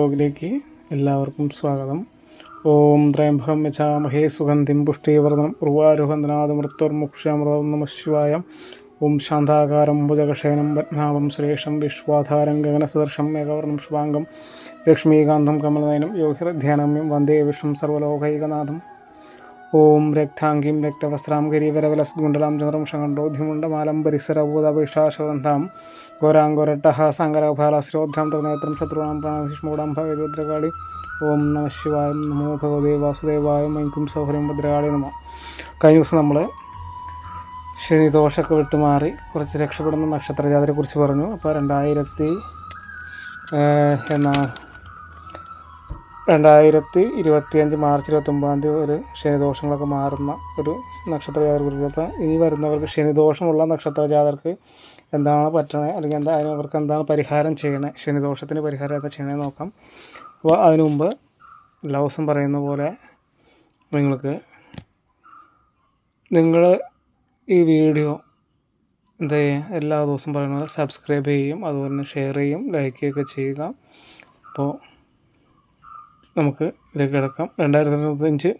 ബ്ലോഗിലേക്ക് എല്ലാവർക്കും സ്വാഗതം. ഓം ത്രയംഭം വെച്ചാമഹേ സുഗന്ധിം പുഷ്ടീവർദ്ധനം. ഉർവാരുഹന്തനാഥമൃത്വർമുക്ഷമൃതം നമ ശിവായം. ഓം ശാന്താകാരം ഭുജകഷേനം പത്മനാഭം ശ്രേഷം വിശ്വാധാരം ഗഗനസദർശം മേഘവർണം ശുഭാംഗം ലക്ഷ്മീകാന്തം കമലനയനം യോഹിർധ്യാനമ്യം വന്ദേ വിഷ്ണു സർവലോകൈകനാഥം. ഓം രക്താംഗീം രക്തവസ്ത്രാം ഗരീവരവലസ്ഗുണ്ടലാം ചന്ദ്രം ഷകണ്ഡോദ്ധിമുണ്ടമാലം പരിസരഭൂതഭിഷാശവന്ധാം ഘോരാംഘോരട്ടഃ സങ്കരഭാലാശ്രോദ്ധാം തൃനേത്രം ശത്രുണാം പ്രാണശിഷ്മൂടാം ഭഗവദ്രകാളി ഓം നമ ശിവായ നമോ ഭഗവതേ വാസുദേവായ മൈക്കും സൗഹര്യം ഭദ്രകാളി നമ. കഴിഞ്ഞ ദിവസം നമ്മൾ ശനി ദോഷമൊക്കെ വിട്ടുമാറി കുറച്ച് രക്ഷപ്പെടുന്ന നക്ഷത്രജാതരെക്കുറിച്ച് പറഞ്ഞു. അപ്പോൾ രണ്ടായിരത്തി ഏഹ്, എന്നാണ് രണ്ടായിരത്തി ഇരുപത്തിയഞ്ച് മാർച്ച് ഇരുപത്തൊമ്പതാം തീയതി ഒരു ശനിദോഷങ്ങളൊക്കെ മാറുന്ന ഒരു നക്ഷത്ര ജാതകർക്ക് അപ്പോൾ ഇനി വരുന്നവർക്ക് ശനിദോഷമുള്ള നക്ഷത്ര ജാതകർക്ക് എന്താണ് പറ്റണേ? അല്ലെങ്കിൽ എന്താ അവർക്ക് എന്താണ് പരിഹാരം ചെയ്യണേ? ശനിദോഷത്തിന് പരിഹാരം എന്താ ചെയ്യണേ നോക്കാം. അപ്പോൾ അതിനു മുമ്പ് എല്ലാ പറയുന്ന പോലെ നിങ്ങൾക്ക് നിങ്ങൾ ഈ വീഡിയോ എന്താ ചെയ്യുക? എല്ലാ ദിവസവും പറയുന്നത് സബ്സ്ക്രൈബ് ചെയ്യും അതുപോലെ തന്നെ ഷെയർ ചെയ്യും ലൈക്ക് ചെയ്യുക. അപ്പോൾ നമുക്ക് ഇതിലേക്ക് കിടക്കാം. രണ്ടായിരത്തി ഇരുപത്തഞ്ച്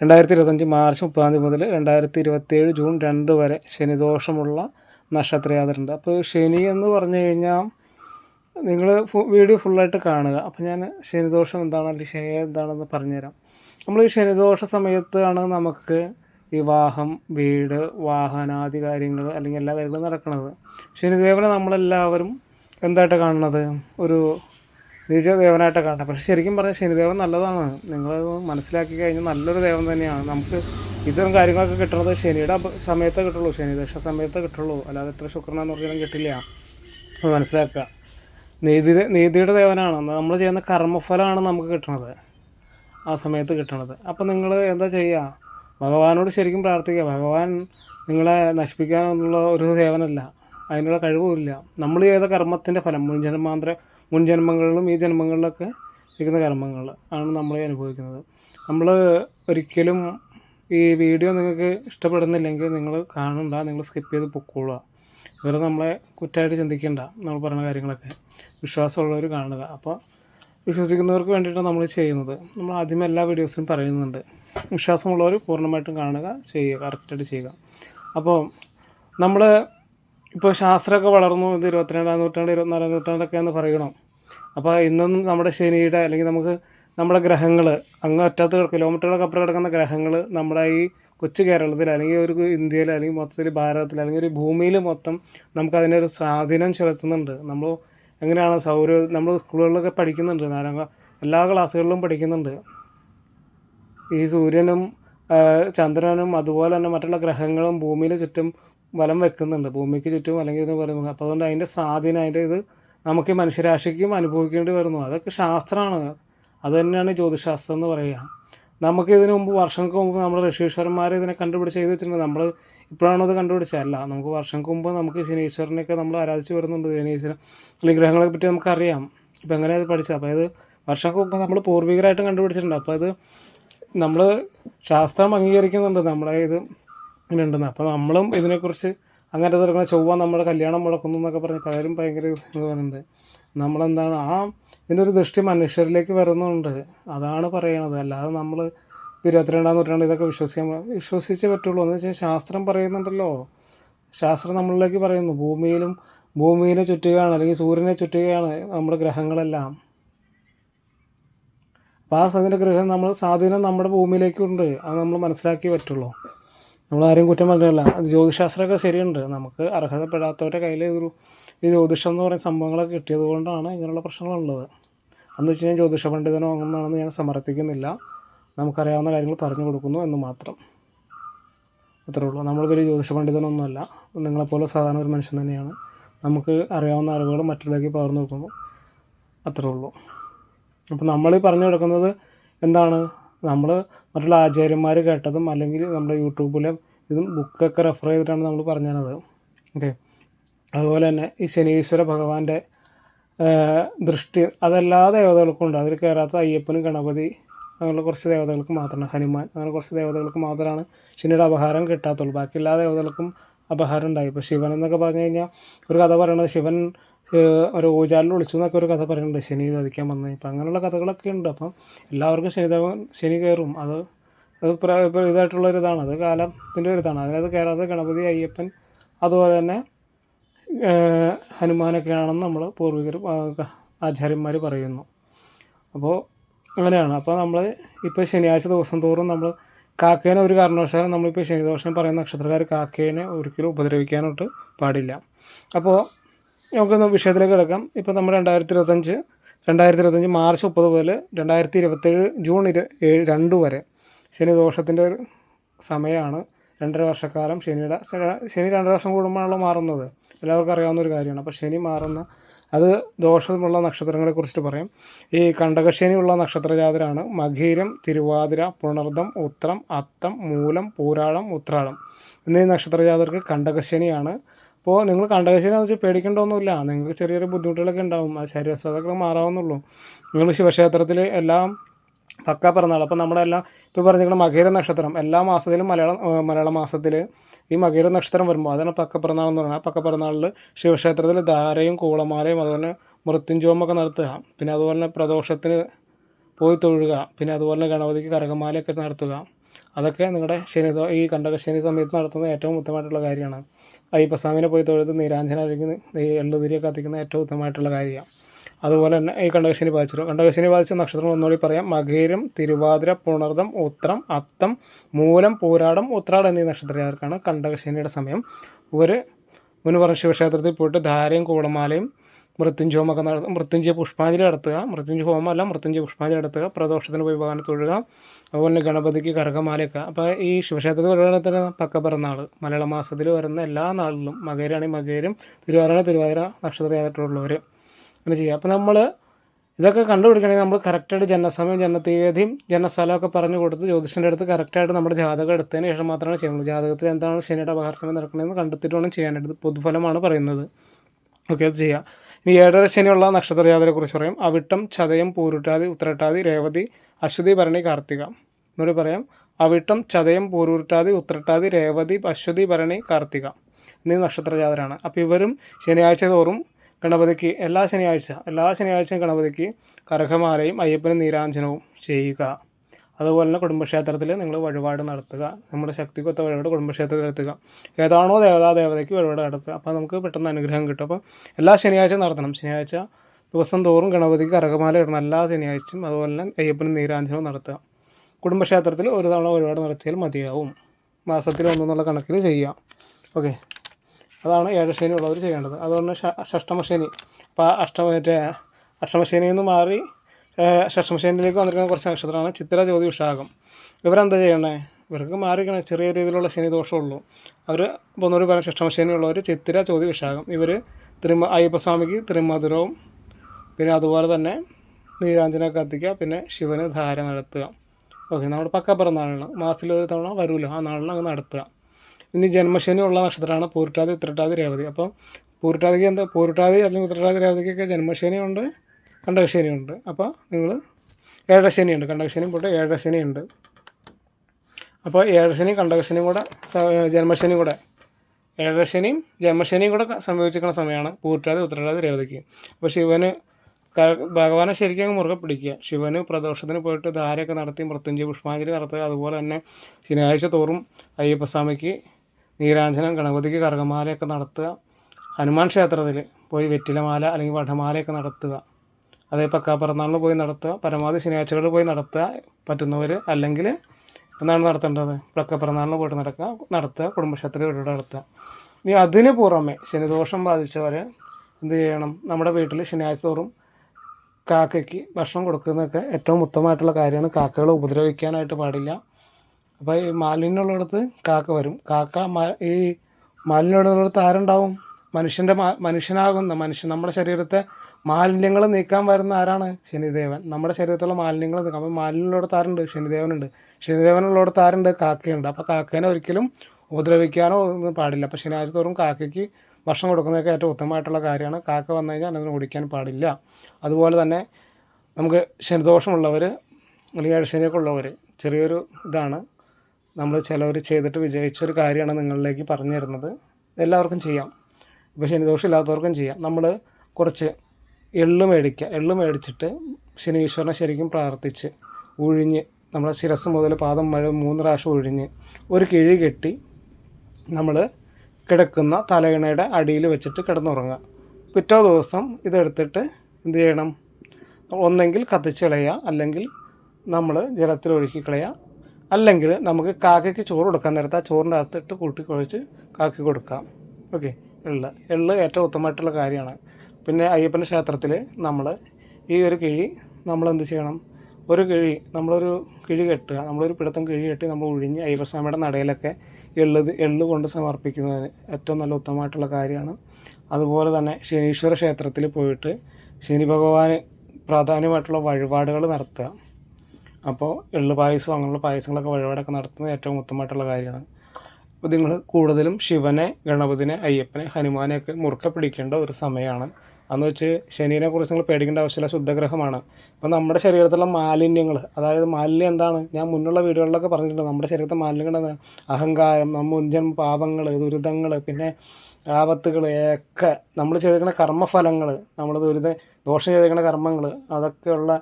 രണ്ടായിരത്തി ഇരുപത്തഞ്ച് മാർച്ച് മുപ്പതാം തീയതി മുതൽ രണ്ടായിരത്തി ഇരുപത്തേഴ് ജൂൺ രണ്ട് വരെ ശനിദോഷമുള്ള നക്ഷത്രയാതരുണ്ട് അപ്പോൾ ശനി എന്ന് പറഞ്ഞു കഴിഞ്ഞാൽ നിങ്ങൾ വീഡിയോ ഫുള്ളായിട്ട് കാണുക. അപ്പോൾ ഞാൻ ശനിദോഷം എന്താണ് അല്ലെങ്കിൽ ശനി എന്താണെന്ന് പറഞ്ഞുതരാം. നമ്മൾ ഈ ശനിദോഷ സമയത്താണ് നമുക്ക് വിവാഹം വീട് വാഹനാദി കാര്യങ്ങൾ അല്ലെങ്കിൽ എല്ലാ കാര്യങ്ങളും നടക്കുന്നത്. ശനിദേവനെ നമ്മളെല്ലാവരും എന്തായിട്ട് കാണുന്നത്? ഒരു നിജദേവനായിട്ട് കാണുന്നത്. പക്ഷെ ശരിക്കും പറഞ്ഞാൽ ശനിദേവൻ നല്ലതാണ്. നിങ്ങളത് മനസ്സിലാക്കി കഴിഞ്ഞാൽ നല്ലൊരു ദേവൻ തന്നെയാണ്. നമുക്ക് ഇത്തരം കാര്യങ്ങളൊക്കെ കിട്ടുന്നത് ശനിയുടെ സമയത്തേ കിട്ടുള്ളൂ. ശനിദശ സമയത്തേ കിട്ടുള്ളൂ. അല്ലാതെ എത്ര ശുക്രനാന്ന് പറഞ്ഞാലും കിട്ടില്ല. മനസ്സിലാക്കുക. നീതി നീതിയുടെ ദേവനാണ്. നമ്മൾ ചെയ്യുന്ന കർമ്മഫലമാണ് നമുക്ക് കിട്ടുന്നത് ആ സമയത്ത് കിട്ടണത്. അപ്പം നിങ്ങൾ എന്താ ചെയ്യുക ഭഗവാനോട് ശരിക്കും പ്രാർത്ഥിക്കുക. ഭഗവാൻ നിങ്ങളെ നശിപ്പിക്കാനുള്ള ഒരു ദേവനല്ല. അതിനുള്ള കഴിവുമില്ല. നമ്മൾ ചെയ്ത കർമ്മത്തിന്റെ ഫലം. മുൻജന്മാന്തര മുൻജന്മങ്ങളിലും ഈ ജന്മങ്ങളിലൊക്കെ ചെയ്യുന്ന കർമ്മങ്ങൾ ആണ് നമ്മൾ അനുഭവിക്കുന്നത്. നമ്മൾ ഒരിക്കലും ഈ വീഡിയോ നിങ്ങൾക്ക് ഇഷ്ടപ്പെടുന്നില്ലെങ്കിൽ നിങ്ങൾ കാണണ്ട നിങ്ങൾ സ്കിപ്പ് ചെയ്ത് പൊക്കോളുക. വെറുതെ നമ്മളെ കുറ്റമായിട്ട് ചിന്തിക്കേണ്ട നമ്മൾ പറയുന്ന കാര്യങ്ങളൊക്കെ വിശ്വാസമുള്ളവർ കാണുക. അപ്പോൾ വിശ്വസിക്കുന്നവർക്ക് വേണ്ടിയിട്ടാണ് നമ്മൾ ചെയ്യുന്നത്. നമ്മൾ ആദ്യം എല്ലാ വീഡിയോസിലും പറയുന്നുണ്ട്. വിശ്വാസമുള്ളവർ പൂർണമായിട്ടും കാണുക ചെയ്യുക കറക്റ്റായിട്ട് ചെയ്യുക. അപ്പോൾ നമ്മൾ ഇപ്പോൾ ശാസ്ത്രമൊക്കെ വളർന്നു. ഇത് ഇരുപത്തിരണ്ടാം നൂറ്റാണ്ട് ഇരുപത്തിനാലാം നൂറ്റാണ്ടൊക്കെ എന്ന് പറയണം. അപ്പോൾ ഇന്നും നമ്മുടെ ശനിയുടെ അല്ലെങ്കിൽ നമുക്ക് നമ്മുടെ ഗ്രഹങ്ങൾ അങ്ങ് ഒറ്റത്ത് കിലോമീറ്ററുകളൊക്കെ അപ്പുറം കിടക്കുന്ന ഗ്രഹങ്ങൾ നമ്മുടെ ഈ കൊച്ചു കേരളത്തിൽ അല്ലെങ്കിൽ ഒരു ഇന്ത്യയിൽ അല്ലെങ്കിൽ മൊത്തത്തിൽ ഭാരതത്തിൽ അല്ലെങ്കിൽ ഒരു ഭൂമിയിൽ മൊത്തം നമുക്ക് അതിന്റെ ഒരു സ്വാധീനം ചെലുത്തുന്നുണ്ട്. നമ്മൾ എങ്ങനെയാണ് സൗര നമ്മൾ സ്കൂളുകളിലൊക്കെ പഠിക്കുന്നുണ്ട്. നാലാം എല്ലാ ക്ലാസ്സുകളിലും പഠിക്കുന്നുണ്ട്. ഈ സൂര്യനും ചന്ദ്രനും അതുപോലെ തന്നെ മറ്റുള്ള ഗ്രഹങ്ങളും ഭൂമിയിൽ ചുറ്റും വലം വെക്കുന്നുണ്ട്. ഭൂമിക്ക് ചുറ്റും അല്ലെങ്കിൽ ഇതിന് വലം അപ്പോൾ അതുകൊണ്ട് അതിന്റെ സ്വാധീനം അതിന്റെ ഇത് നമുക്ക് മനുഷ്യരാശിക്കും അനുഭവിക്കേണ്ടി വരുന്നു. അതൊക്കെ ശാസ്ത്രമാണ് അത് തന്നെയാണ് ജ്യോതിശാസ്ത്രം എന്ന് പറയുക. നമുക്ക് ഇതിനു മുമ്പ് വർഷങ്ങൾക്ക് മുമ്പ് നമ്മുടെ ഋഷീശ്വരന്മാർ ഇതിനെ കണ്ടുപിടിച്ച് ചെയ്ത് വെച്ചിട്ടുണ്ട്. നമ്മൾ ഇപ്പോഴാണോ അത് കണ്ടുപിടിച്ചതല്ല നമുക്ക് വർഷങ്ങൾക്ക് മുമ്പ് നമുക്ക് ശനീശ്വരനെയൊക്കെ നമ്മൾ ആരാധിച്ച് വരുന്നുണ്ട്. ശനീശ്വരൻ അല്ലെങ്കിൽ ഗ്രഹങ്ങളെ പറ്റി നമുക്കറിയാം. ഇപ്പം എങ്ങനെ അത് പഠിച്ചത്? അപ്പോൾ ഇത് വർഷങ്ങൾക്ക് മുമ്പ് നമ്മൾ പൂർവികരായിട്ടും കണ്ടുപിടിച്ചിട്ടുണ്ട്. അപ്പോൾ അത് നമ്മൾ ശാസ്ത്രം അംഗീകരിക്കുന്നുണ്ട്. നമ്മളെ ഇത് ഇങ്ങനെ ഉണ്ടെന്ന് അപ്പോൾ നമ്മളും ഇതിനെക്കുറിച്ച് അങ്ങനെ തീർക്കുന്ന ചൊവ്വ നമ്മുടെ കല്യാണം മുടക്കുന്നു എന്നൊക്കെ പറഞ്ഞ് പലരും ഭയങ്കര ഇത് പറയുന്നുണ്ട്. നമ്മളെന്താണ് ആ ഇതിന്റെ ദൃഷ്ടി മനുഷ്യരിലേക്ക് വരുന്നുണ്ട്. അതാണ് പറയണത്. അല്ലാതെ നമ്മൾ ഇരുപത്തിരണ്ടാം നൂറ്റാണ്ട് ഇതൊക്കെ വിശ്വസിക്കാൻ വിശ്വസിച്ചേ പറ്റുള്ളൂ. എന്ന് വെച്ചാൽ ശാസ്ത്രം പറയുന്നുണ്ടല്ലോ. ശാസ്ത്രം നമ്മളിലേക്ക് പറയുന്നു. ഭൂമിയിലും ഭൂമിയെ ചുറ്റുകയാണ് അല്ലെങ്കിൽ സൂര്യനെ ചുറ്റുകയാണ് നമ്മുടെ ഗ്രഹങ്ങളെല്ലാം. അപ്പോൾ ആ അതിന്റെ ഗ്രഹം നമ്മൾ സ്വാധീനം നമ്മുടെ ഭൂമിയിലേക്കുണ്ട്. അത് നമ്മൾ മനസ്സിലാക്കിയേ പറ്റുള്ളൂ. നമ്മൾ ആരെയും കുറ്റം പറഞ്ഞല്ല അത് ജ്യോതിശാസ്ത്രമൊക്കെ ശരിയുണ്ട്. നമുക്ക് അർഹതപ്പെടാത്തവരുടെ കയ്യിൽ ഒരു ഈ ജ്യോതിഷം എന്ന് പറയുന്ന സംഭവങ്ങളൊക്കെ കിട്ടിയത് കൊണ്ടാണ് ഇങ്ങനെയുള്ള പ്രശ്നങ്ങളുള്ളത്. അന്ന് വെച്ച് കഴിഞ്ഞാൽ ജ്യോതിഷ പണ്ഡിതനോ ഒന്നാണെന്ന് ഞാൻ സമർത്ഥിക്കുന്നില്ല. നമുക്കറിയാവുന്ന കാര്യങ്ങൾ പറഞ്ഞു കൊടുക്കുന്നു എന്ന് മാത്രം. അത്രേ ഉള്ളൂ. വലിയ ജ്യോതിഷ പണ്ഡിതനൊന്നുമല്ല. നിങ്ങളെപ്പോലെ സാധാരണ ഒരു മനുഷ്യൻ തന്നെയാണ്. നമുക്ക് അറിയാവുന്ന അറിവുകൾ മറ്റുള്ളവർക്ക് പകർന്നു കൊടുക്കുന്നു. അത്രേ ഉള്ളൂ. അപ്പോൾ നമ്മൾ പറഞ്ഞു കൊടുക്കുന്നത് എന്താണ്? നമ്മൾ മറ്റുള്ള ആചാര്യന്മാർ കേട്ടതും അല്ലെങ്കിൽ നമ്മുടെ യൂട്യൂബിലെ ഇതും ബുക്കൊക്കെ റെഫർ ചെയ്തിട്ടാണ് നമ്മൾ പറഞ്ഞത്. ഓക്കെ. അതുപോലെ തന്നെ ഈ ശനീശ്വര ഭഗവാന്റെ ദൃഷ്ടി അതെല്ലാ ദേവതകൾക്കും ഉണ്ട്. അതിൽ കയറാത്ത അയ്യപ്പനും ഗണപതി അങ്ങനെയുള്ള കുറച്ച് ദേവതകൾക്ക് മാത്രമാണ് ഹനുമാൻ അങ്ങനെ കുറച്ച് ദേവതകൾക്ക് മാത്രമാണ് ശനിയുടെ അപഹാരം കിട്ടാത്തുള്ളൂ. ബാക്കി എല്ലാ ദേവതകൾക്കും അപഹാരം ഉണ്ടായി. ഇപ്പോൾ ശിവൻ എന്നൊക്കെ പറഞ്ഞു കഴിഞ്ഞാൽ ഒരു കഥ പറയണത് ശിവൻ ഒരു ഊജാലിൽ വിളിച്ചു എന്നൊക്കെ ഒരു കഥ പറയുന്നുണ്ട്. ശനി വധിക്കാൻ വന്ന്. ഇപ്പം അങ്ങനെയുള്ള കഥകളൊക്കെ ഉണ്ട്. അപ്പം എല്ലാവർക്കും ശനിദേവൻ ശനി കയറും. അത് അത് ഇതായിട്ടുള്ള ഇതാണ്. അത് കാലത്തിന്റെ ഒരു ഇതാണ്. അതിനകത്ത് കയറാതെ ഗണപതി അയ്യപ്പൻ അതുപോലെ തന്നെ ഹനുമാനൊക്കെയാണെന്ന് നമ്മൾ പൂർവികർ ആചാര്യന്മാർ പറയുന്നു. അപ്പോൾ അങ്ങനെയാണ്. അപ്പോൾ നമ്മൾ ഇപ്പോൾ ശനിയാഴ്ച ദിവസം തോറും നമ്മൾ കാക്കേനെ ഒരു കാരണവശാലും നമ്മളിപ്പോൾ ശനിദോഷം പറയുന്ന നക്ഷത്രക്കാർ കാക്കേനെ ഒരിക്കലും ഉപദ്രവിക്കാനോട്ട് പാടില്ല. അപ്പോൾ നമുക്കൊന്ന് വിഷയത്തിലേക്ക് കിടക്കാം. ഇപ്പോൾ നമ്മൾ രണ്ടായിരത്തി ഇരുപത്തഞ്ച് രണ്ടായിരത്തി ഇരുപത്തഞ്ച് മാർച്ച് മുപ്പത് മുതൽ രണ്ടായിരത്തി ഇരുപത്തേഴ് ജൂൺ ഇരു ഏഴ് രണ്ട് വരെ ശനിദോഷത്തിന്റെ ഒരു സമയമാണ്. രണ്ടര വർഷക്കാലം ശനിയുടെ ശനി രണ്ടര വർഷം കൂടുമ്പോഴാണല്ലോ മാറുന്നത്. എല്ലാവർക്കും അറിയാവുന്ന ഒരു കാര്യമാണ്. അപ്പോൾ ശനി മാറുന്ന അത് ദോഷമുള്ള നക്ഷത്രങ്ങളെ കുറിച്ചിട്ട് പറയാം. ഈ കണ്ടകശനിയുള്ള നക്ഷത്രജാതരാണ്. മകീരം തിരുവാതിര പുണർദം ഉത്രം അത്തം മൂലം പൂരാളം ഉത്രാളം. എന്നീ നക്ഷത്രജാതർക്ക് കണ്ടകശനിയാണ് അപ്പോൾ നിങ്ങൾ കണ്ടകശനി എന്ന് വെച്ചാൽ പേടിക്കേണ്ടതൊന്നുമില്ല. നിങ്ങൾക്ക് ചെറിയ ചെറിയ ബുദ്ധിമുട്ടുകളൊക്കെ ഉണ്ടാവും. ആ ശരീരസ്വതകൾ മാറാവുന്നുള്ളൂ. നിങ്ങൾ ശിവക്ഷേത്രത്തിൽ എല്ലാം പക്ക പിറന്നാൾ അപ്പോൾ നമ്മുടെ എല്ലാം ഇപ്പോൾ പറഞ്ഞിരിക്കുന്ന മകീര നക്ഷത്രം എല്ലാ മാസത്തിലും മലയാളം മലയാള മാസത്തിൽ ഈ മകീര നക്ഷത്രം വരുമ്പോൾ അതാണ് പക്ക പിറന്നാൾ എന്ന് പറയുന്നത്. ആ പക്ക പിറന്നാളിൽ ശിവക്ഷേത്രത്തിൽ ധാരയും കൂളമാലയും അതുപോലെ മൃത്യുഞ്ജോമൊക്കെ നടത്തുക. പിന്നെ അതുപോലെ പ്രദോഷത്തിന് പോയി തൊഴുക. പിന്നെ അതുപോലെ ഗണപതിക്ക് കരകമാലയൊക്കെ നടത്തുക. അതൊക്കെ നിങ്ങളുടെ ശനി ഈ കണ്ടക ശനി സമയത്ത് നടത്തുന്ന ഏറ്റവും ഉത്തമമായിട്ടുള്ള കാര്യമാണ്. അയ്യപ്പസ്വാമിനെ പോയി തൊഴുത് നീരാഞ്ജന അല്ലെങ്കിൽ ഈ എള്ളുതിരിയൊക്കെ കത്തിക്കുന്ന ഏറ്റവും ഉത്തമമായിട്ടുള്ള കാര്യമാണ്. അതുപോലെ തന്നെ ഈ കണ്ടകശനി ബാധിച്ചു കണ്ടകശനി ബാധിച്ച നക്ഷത്രം ഒന്നുകൂടി പറയാം. മകേരം തിരുവാതിര പുണർദം ഉത്രം അത്തം മൂലം പൂരാടം ഉത്രാടം എന്നീ നക്ഷത്രക്കാർക്കാണ് കണ്ടകശനിയുടെ സമയം. ഒരു മുൻ പറഞ്ഞ ശിവക്ഷേത്രത്തിൽ പോയിട്ട് ധാരയും കൂടമാലയും മൃത്യുഞ്ജോമൊക്കെ നട മൃത്യുഞ്ജയ പുഷ്പാഞ്ജലി നടത്തുക. മൃത്യുഞ്ജയ അല്ല മൃത്യുഞ്ജയ പുഷ്പാഞ്ജലി നടത്തുക. പ്രദോഷത്തിന് പോയി ഭഗവാനെ തൊഴുക. അതുപോലെ തന്നെ ഗണപതിക്ക് കറകമാലയൊക്കെ അപ്പോൾ ഈ ശിവക്ഷേത്രത്തിൽ വരുവാണെങ്കിൽ പക്ക പിറന്നാൾ മലയാള മാസത്തിൽ വരുന്ന എല്ലാ നാളിലും മകേരാണെങ്കിൽ മകേരും തിരുവാതിര നക്ഷത്ര ചെയ്തിട്ടുള്ളവർ അങ്ങനെ ചെയ്യുക. അപ്പോൾ നമ്മൾ ഇതൊക്കെ കണ്ടുപിടിക്കണമെങ്കിൽ നമ്മൾ കറക്റ്റായിട്ട് ജനസമയം ജനനതീയതിയും ജനസ്ഥലമൊക്കെ പറഞ്ഞു കൊടുത്ത് ജ്യോതിഷന്റെ അടുത്ത് കറക്റ്റായിട്ട് നമ്മുടെ ജാതകം എടുത്തതിന് ശേഷം മാത്രമേ ചെയ്യുള്ളൂ ജാതകത്തിൽ എന്താണ് ശനിയുടെ അപഹാരസമയം നടക്കണമെന്ന് കണ്ടെത്തിയിട്ട് വേണം ചെയ്യാനായിട്ട്. പൊതുഫലമാണ് പറയുന്നത്. ഓക്കെ അത് ചെയ്യാം. ഇനി ഏഴര ശനിയുള്ള നക്ഷത്രജാതരെ കുറിച്ച് പറയും. അവിട്ടം ചതയം പൂരുട്ടാതി ഉത്രട്ടാതി രേവതി അശ്വതി ഭരണി കാർത്തിക. എന്നോട് പറയാം അവിട്ടം ചതയം പൂരുട്ടാതി ഉത്രട്ടാതി രേവതി അശ്വതി ഭരണി കാർത്തിക എന്നീ നക്ഷത്രജാതരാണ്. അപ്പോൾ ഇവരും ശനിയാഴ്ച തോറും ഗണപതിക്ക് എല്ലാ ശനിയാഴ്ച എല്ലാ ശനിയാഴ്ചയും ഗണപതിക്ക് കർഹമാലയും അയ്യപ്പനും നീരാഞ്ജനവും ചെയ്യുക. അതുപോലെ തന്നെ കുടുംബക്ഷേത്രത്തിൽ നിങ്ങൾ വഴിപാട് നടത്തുക. നമ്മുടെ ശക്തിക്കൊത്ത വഴിപാട് കുടുംബക്ഷേത്രത്തിൽ നടത്തുക ഏതാണോ ദേവതാ ദേവതയ്ക്ക് വഴിപാട് നടത്തുക. അപ്പോൾ നമുക്ക് പെട്ടെന്ന് അനുഗ്രഹം കിട്ടും. അപ്പോൾ എല്ലാ ശനിയാഴ്ച നടത്തണം. ശനിയാഴ്ച ദിവസം തോറും ഗണപതിക്ക് കരകമാല ഇടണം. എല്ലാ ശനിയാഴ്ചയും അതുപോലെ തന്നെ അയ്യപ്പനും നീരാഞ്ജനവും നടത്തുക. കുടുംബക്ഷേത്രത്തിൽ ഒരു തവണ വഴിപാട് നടത്തിയാൽ മതിയാവും. മാസത്തിൽ ഒന്നെന്നുള്ള കണക്കിൽ ചെയ്യാം. ഓക്കെ. അതാണ് ഏഴശനി ഉള്ളവർ ചെയ്യേണ്ടത്. അതുകൊണ്ട് ഷഷ്ടമശനി അപ്പോൾ അഷ്ടമ മറ്റേ നിന്ന് മാറി ഏഹ്, ഷഷ്ടമശനിയിലേക്ക് വന്നിരിക്കുന്ന കുറച്ച് നക്ഷത്രമാണ് ചിത്ര ജ്യോതി വിഷാകം ഇവരെന്താ ചെയ്യണേ? ഇവർക്ക് മാറിയിരിക്കണേ. ചെറിയ രീതിയിലുള്ള ശനി ദോഷമുള്ളൂ അവർ ഇപ്പോൾ ഒന്നുകൂടി പറയാം ഷഷ്ടമശനി ഉള്ളവർ ചിത്തിര ജ്യോതി വിഷാകം ഇവർ തിരുമ അയ്യപ്പസ്വാമിക്ക് തിരുമധുരവും പിന്നെ അതുപോലെ തന്നെ നീരാഞ്ജന കത്തിക്കുക പിന്നെ ശിവന് ധാര നടത്തുക. ഓക്കെ നമ്മുടെ പക്ക പിറന്നാളാണ് മാസത്തിൽ ഒരു തവണ വരുമല്ലോ ആ നാളിൽ അങ്ങ് നടത്തുക. ഇനി ജന്മശനി ഉള്ള നക്ഷത്രമാണ് പൂരിട്ടാതി ഉത്രട്ടാതി രേവതി. അപ്പോൾ പൂരിട്ടാതിക്ക് എന്താ? പൂരിട്ടാതി അല്ലെങ്കിൽ ഉത്രട്ടാതി രേവതിക്കൊക്കെ ജന്മശനിയുണ്ട് കണ്ടകശനിയുണ്ട് അപ്പോൾ നിങ്ങൾ ഏഴശനിയുണ്ട് കണ്ടകശനിയും പോട്ടെ ഉണ്ട് അപ്പോൾ ഏഴരശനിയും കണ്ടകശനിയും കൂടെ ജന്മശനിയും കൂടെ. ഏഴരശനിയും ജന്മശനിയും കൂടെ സംയോജിക്കുന്ന സമയമാണ്. പൂരിട്ടാതി ഉത്തരവാദി രേവതിക്ക്. അപ്പോൾ ശിവന് ഭഗവാനെ ശരിക്കും അങ്ങ് മുറുകെ പിടിക്കുക. ശിവന് പ്രദോഷത്തിന് പോയിട്ട് ധാരയൊക്കെ നടത്തി മൃത്യുഞ്ജയ പുഷ്പാഞ്ജലി നടത്തുക. അതുപോലെ തന്നെ ശനിയാഴ്ച തോറും അയ്യപ്പസ്വാമിക്ക് നീരാഞ്ജനം ഗണപതിക്ക് കർഗമാലയൊക്കെ നടത്തുക. ഹനുമാൻ ക്ഷേത്രത്തിൽ പോയി വെറ്റിലമാല അല്ലെങ്കിൽ വടമാലയൊക്കെ നടത്തുക. അതേ പക്കാ പിറന്നാളിന് പോയി നടത്തുക പരമാവധി ശനിയാഴ്ചകളിൽ പോയി നടത്തുക പറ്റുന്നവർ അല്ലെങ്കിൽ എന്നാണ് നടത്തേണ്ടത്? പക്ക പിറന്നാളിന് പോയിട്ട് നടക്കുക നടത്തുക കുടുംബക്ഷേത്രത്തിൽ ഇവിടെ നടത്തുക. ഇനി അതിന് പുറമെ ശനിദോഷം ബാധിച്ചവർ എന്ത് ചെയ്യണം? നമ്മുടെ വീട്ടിൽ ശനിയാഴ്ച തോറും കാക്കയ്ക്ക് ഭക്ഷണം കൊടുക്കുന്നതൊക്കെ ഏറ്റവും ഉത്തമമായിട്ടുള്ള കാര്യമാണ്. കാക്കകളെ ഉപദ്രവിക്കാനായിട്ട് പാടില്ല. അപ്പോൾ ഈ മാലിന്യമുള്ളിടത്ത് കാക്ക വരും. കാക്ക ഈ മാലിന്യമുള്ളിടത്ത് ആരുണ്ടാവും? മനുഷ്യന്റെ മനുഷ്യനാകുന്ന മനുഷ്യൻ നമ്മുടെ ശരീരത്തെ മാലിന്യങ്ങൾ നീക്കാൻ വരുന്ന ആരാണ്? ശനിദേവൻ. നമ്മുടെ ശരീരത്തിലുള്ള മാലിന്യങ്ങൾ നീക്കാം അപ്പോൾ മാലിന്യമുള്ളിടത്ത് ആരുണ്ട്? ശനിദേവനുണ്ട്. ശനിദേവനുള്ളിടത്ത് ആരുണ്ട്? കാക്കയുണ്ട്. അപ്പോൾ കാക്കേനെ ഒരിക്കലും ഉപദ്രവിക്കാനോ ഒന്നും പാടില്ല. അപ്പോൾ ശനിയാഴ്ച തോറും കാക്കയ്ക്ക് ഭക്ഷണം കൊടുക്കുന്നതൊക്കെ ഏറ്റവും ഉത്തമമായിട്ടുള്ള കാര്യമാണ്. കാക്ക വന്നു കഴിഞ്ഞാൽ അതിനെ ഓടിക്കാൻ പാടില്ല. അതുപോലെ തന്നെ നമുക്ക് ശനിദോഷമുള്ളവർ അല്ലെങ്കിൽ അഴിശനിയൊക്കെ ഉള്ളവർ ചെറിയൊരു ഇതാണ്. നമ്മൾ ചിലവർ ചെയ്തിട്ട് വിജയിച്ചൊരു കാര്യമാണ് നിങ്ങളിലേക്ക് പറഞ്ഞു തരുന്നത്. എല്ലാവർക്കും ചെയ്യാം. ഇപ്പോൾ ശനിദോഷം ഇല്ലാത്തവർക്കും ചെയ്യാം. നമ്മൾ കുറച്ച് എള്ള് മേടിക്കുക എള്ള് മേടിച്ചിട്ട് ശനീശ്വരനെ ശരിക്കും പ്രാർത്ഥിച്ച് ഉഴിഞ്ഞ് നമ്മുടെ ശിരസ് മുതൽ പാദം മഴ മൂന്ന് പ്രാവശ്യം ഒഴിഞ്ഞ് ഒരു കിഴി കെട്ടി നമ്മൾ കിടക്കുന്ന തലയിണയുടെ അടിയിൽ വെച്ചിട്ട് കിടന്നുറങ്ങുക. പിറ്റേ ദിവസം ഇതെടുത്തിട്ട് എന്ത് ചെയ്യണം? ഒന്നെങ്കിൽ കത്തിച്ച് കളയുക അല്ലെങ്കിൽ നമ്മൾ ജലത്തിൽ ഒഴുക്കി കളയുക അല്ലെങ്കിൽ നമുക്ക് കാക്കയ്ക്ക് ചോറ് കൊടുക്കാൻ നേരത്തെ ആ ചോറിന്റെ അകത്തിട്ട് കൂട്ടി കുഴച്ച് കാക്കി കൊടുക്കാം. ഓക്കെ? എള്ള് എള്ള് ഏറ്റവും ഉത്തമമായിട്ടുള്ള കാര്യമാണ്. പിന്നെ അയ്യപ്പന്റെ ക്ഷേത്രത്തിൽ നമ്മൾ ഈ ഒരു കിഴി നമ്മൾ എന്ത് ചെയ്യണം? ഒരു കിഴി നമ്മളൊരു കിഴി കെട്ടുക നമ്മളൊരു പിടുത്തം കിഴി കെട്ടി നമ്മൾ ഒഴിഞ്ഞ് അയ്യപ്പസ്വാമിയുടെ നടയിലൊക്കെ എള്ള് എള്ള് കൊണ്ട് സമർപ്പിക്കുന്നതിന് ഏറ്റവും നല്ല ഉത്തമമായിട്ടുള്ള കാര്യമാണ്. അതുപോലെ തന്നെ ശനീശ്വര ക്ഷേത്രത്തിൽ പോയിട്ട് ശനി ഭഗവാന് പ്രാധാന്യമായിട്ടുള്ള വഴിപാടുകൾ നടത്തുക. അപ്പോൾ എള്ള് പായസം അങ്ങനെയുള്ള പായസങ്ങളൊക്കെ വഴിപാടൊക്കെ നടത്തുന്നത് ഏറ്റവും ഉത്തമമായിട്ടുള്ള കാര്യമാണ്. അപ്പോൾ നിങ്ങൾ കൂടുതലും ശിവനെ ഗണപതിനെ അയ്യപ്പനെ ഹനുമാനെ ഒക്കെ മുറുക്കെ പിടിക്കേണ്ട ഒരു സമയമാണ്. അന്ന് വെച്ച് ശനീനെ കുറിച്ച് നിങ്ങൾ പേടിക്കേണ്ട ആവശ്യമില്ല ശുദ്ധഗ്രഹമാണ്. അപ്പോൾ നമ്മുടെ ശരീരത്തിലുള്ള മാലിന്യങ്ങൾ അതായത് മാലിന്യം എന്താണ്? ഞാൻ മുന്നുള്ള വീഡിയോകളിലൊക്കെ പറഞ്ഞിട്ടുണ്ട് നമ്മുടെ ശരീരത്തെ മാലിന്യങ്ങൾ എന്താണ് അഹങ്കാരം മുൻജന്മ പാപങ്ങൾ ദുരിതങ്ങൾ പിന്നെ ആപത്തുകൾ ഒക്കെ നമ്മൾ ചെയ്തിരിക്കുന്ന കർമ്മഫലങ്ങൾ നമ്മൾ ദുരിത ദോഷം ചെയ്തിരിക്കുന്ന കർമ്മങ്ങൾ അതൊക്കെയുള്ള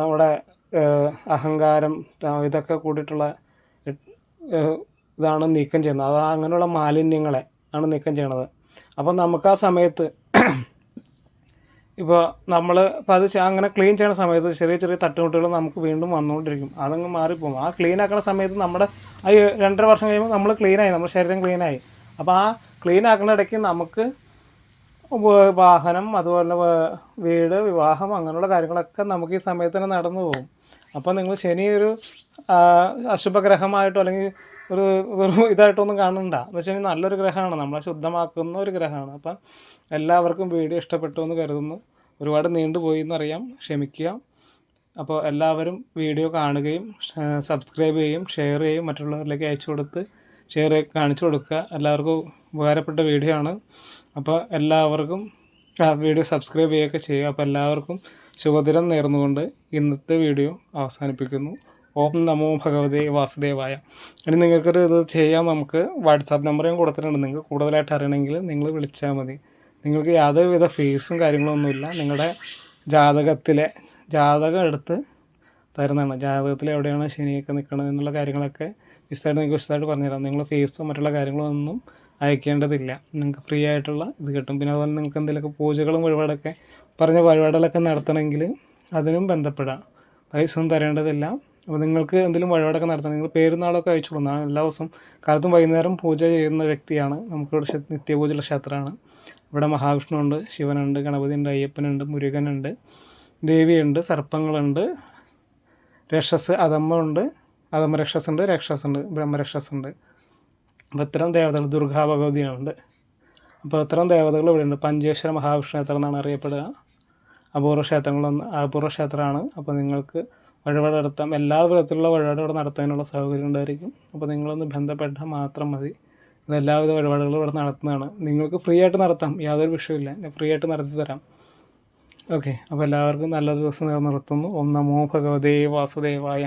നമ്മുടെ അഹങ്കാരം ഇതൊക്കെ കൂടിയിട്ടുള്ള ഇതാണ് നീക്കം ചെയ്യുന്നത്. അത് അങ്ങനെയുള്ള മാലിന്യങ്ങളെ ആണ് നീക്കം ചെയ്യണത്. അപ്പം നമുക്ക് ആ സമയത്ത് ഇപ്പോൾ നമ്മൾ ഇപ്പോൾ അത് അങ്ങനെ ക്ലീൻ ചെയ്യുന്ന സമയത്ത് ചെറിയ ചെറിയ തട്ടുമുട്ടുകൾ നമുക്ക് വീണ്ടും വന്നുകൊണ്ടിരിക്കും. അതങ്ങ് മാറിപ്പോകും. ആ ക്ലീൻ ആക്കുന്ന സമയത്ത് നമ്മുടെ ആ രണ്ടര വർഷം കഴിയുമ്പോൾ നമ്മൾ ക്ലീനായി നമ്മുടെ ശരീരം ക്ലീനായി അപ്പോൾ ആ ക്ലീൻ ആക്കുന്ന ഇടയ്ക്ക് നമുക്ക് വാഹനം അതുപോലെ വീട് വിവാഹം അങ്ങനെയുള്ള കാര്യങ്ങളൊക്കെ നമുക്ക് ഈ സമയത്ത് തന്നെ നടന്നു പോകും. അപ്പോൾ നിങ്ങൾ ശനി ഒരു അശുഭഗ്രഹമായിട്ടോ അല്ലെങ്കിൽ ഒരു ഒരു ഇതായിട്ടൊന്നും കാണണ്ട. എന്ന് വെച്ചാൽ നല്ലൊരു ഗ്രഹമാണ്. നമ്മളെ ശുദ്ധമാക്കുന്ന ഒരു ഗ്രഹമാണ്. അപ്പം എല്ലാവർക്കും വീഡിയോ ഇഷ്ടപ്പെട്ടു എന്ന് കരുതുന്നു. ഒരുപാട് നീണ്ടുപോയി എന്നറിയാം ക്ഷമിക്കുക. അപ്പോൾ എല്ലാവരും വീഡിയോ കാണുകയും സബ്സ്ക്രൈബ് ചെയ്യുകയും ഷെയർ ചെയ്യുകയും മറ്റുള്ളവരിലേക്ക് അയച്ചു കൊടുത്ത് ഷെയർ കാണിച്ചു കൊടുക്കുക. എല്ലാവർക്കും ഉപകാരപ്പെട്ട വീഡിയോ ആണ്. അപ്പോൾ എല്ലാവർക്കും ആ വീഡിയോ സബ്സ്ക്രൈബ് ചെയ്യുകയൊക്കെ ചെയ്യുക. അപ്പോൾ എല്ലാവർക്കും ശുഭദിനം നേർന്നുകൊണ്ട് ഇന്നത്തെ വീഡിയോ അവസാനിപ്പിക്കുന്നു. ഓം നമോ ഭഗവതേ വാസുദേവായ. ഇനി നിങ്ങൾക്കൊരു ഇത് ചെയ്യാം. നമുക്ക് വാട്സാപ്പ് നമ്പറും കൊടുത്തിട്ടുണ്ട്. നിങ്ങൾക്ക് കൂടുതലായിട്ട് അറിയണമെങ്കിൽ നിങ്ങൾ വിളിച്ചാൽ മതി. നിങ്ങൾക്ക് യാതൊരുവിധ ഫീസും കാര്യങ്ങളൊന്നുമില്ല. നിങ്ങളുടെ ജാതകത്തിലെ ജാതകം എടുത്ത് തരുന്നതാണ്. ജാതകത്തിൽ എവിടെയാണ് ശനിയൊക്കെ നിൽക്കുന്നത് എന്നുള്ള കാര്യങ്ങളൊക്കെ വിശദമായിട്ട് നിങ്ങൾക്ക് വിശദമായിട്ട് പറഞ്ഞുതരാം. നിങ്ങൾ ഫീസും മറ്റുള്ള കാര്യങ്ങളൊന്നും അയക്കേണ്ടതില്ല. നിങ്ങൾക്ക് ഫ്രീ ആയിട്ടുള്ള ഇത് കിട്ടും. പിന്നെ അതുപോലെ നിങ്ങൾക്ക് എന്തെങ്കിലുമൊക്കെ പൂജകളും വഴിപാടൊക്കെ പറഞ്ഞ വഴിപാടുകളൊക്കെ നടത്തണമെങ്കിൽ അതിനും ബന്ധപ്പെടാം. പൈസ ഒന്നും തരേണ്ടതില്ല. അപ്പോൾ നിങ്ങൾക്ക് എന്തെങ്കിലും വഴിപാടൊക്കെ നടത്തണം. നിങ്ങൾ പേരുന്നാളൊക്കെ അയച്ചു കൊടുക്കുന്നതാണ് എല്ലാ ദിവസവും കാലത്തും വൈകുന്നേരം പൂജ ചെയ്യുന്ന വ്യക്തിയാണ്. നമുക്കിവിടെ നിത്യപൂജയുള്ള ക്ഷേത്രമാണ്. ഇവിടെ മഹാവിഷ്ണുണ്ട് ശിവനുണ്ട് ഗണപതിയുണ്ട് അയ്യപ്പനുണ്ട് മുരുകനുണ്ട് ദേവിയുണ്ട് സർപ്പങ്ങളുണ്ട് രക്ഷസ് അധമ്മയുണ്ട് അധമ്മ രക്ഷസുണ്ട് രക്ഷസുണ്ട് ബ്രഹ്മരക്ഷസുണ്ട് അപ്പോൾ ഇത്തരം ദേവതകൾ ദുർഗാ ഭഗവതിയുണ്ട്. അപ്പോൾ ഇത്തരം ദേവതകൾ ഇവിടെയുണ്ട്. പഞ്ചേശ്വര മഹാവിഷ്ണു ക്ഷേത്രം എന്നാണ് അറിയപ്പെടുക. അപൂർവ ക്ഷേത്രങ്ങളൊന്ന് അപൂർവ ക്ഷേത്രമാണ്. അപ്പോൾ നിങ്ങൾക്ക് വഴിപാട് നടത്താം എല്ലാ വിധത്തിലുള്ള വഴിപാട് ഇവിടെ നടത്താനുള്ള സൗകര്യം ഉണ്ടായിരിക്കും. അപ്പോൾ നിങ്ങളൊന്ന് ബന്ധപ്പെട്ടാൽ മാത്രം മതി. എല്ലാവിധ വഴിപാടുകളും ഇവിടെ നടത്തുന്നതാണ്. നിങ്ങൾക്ക് ഫ്രീ ആയിട്ട് നടത്താം. യാതൊരു വിഷയമില്ല ഞാൻ ഫ്രീ ആയിട്ട് നടത്തി തരാം. ഓക്കെ. അപ്പോൾ എല്ലാവർക്കും നല്ലൊരു ദിവസം നിലനിർത്തുന്നു. നിർത്തുന്നു ഓം നമോ ഭഗവതേ വാസുദേവായ.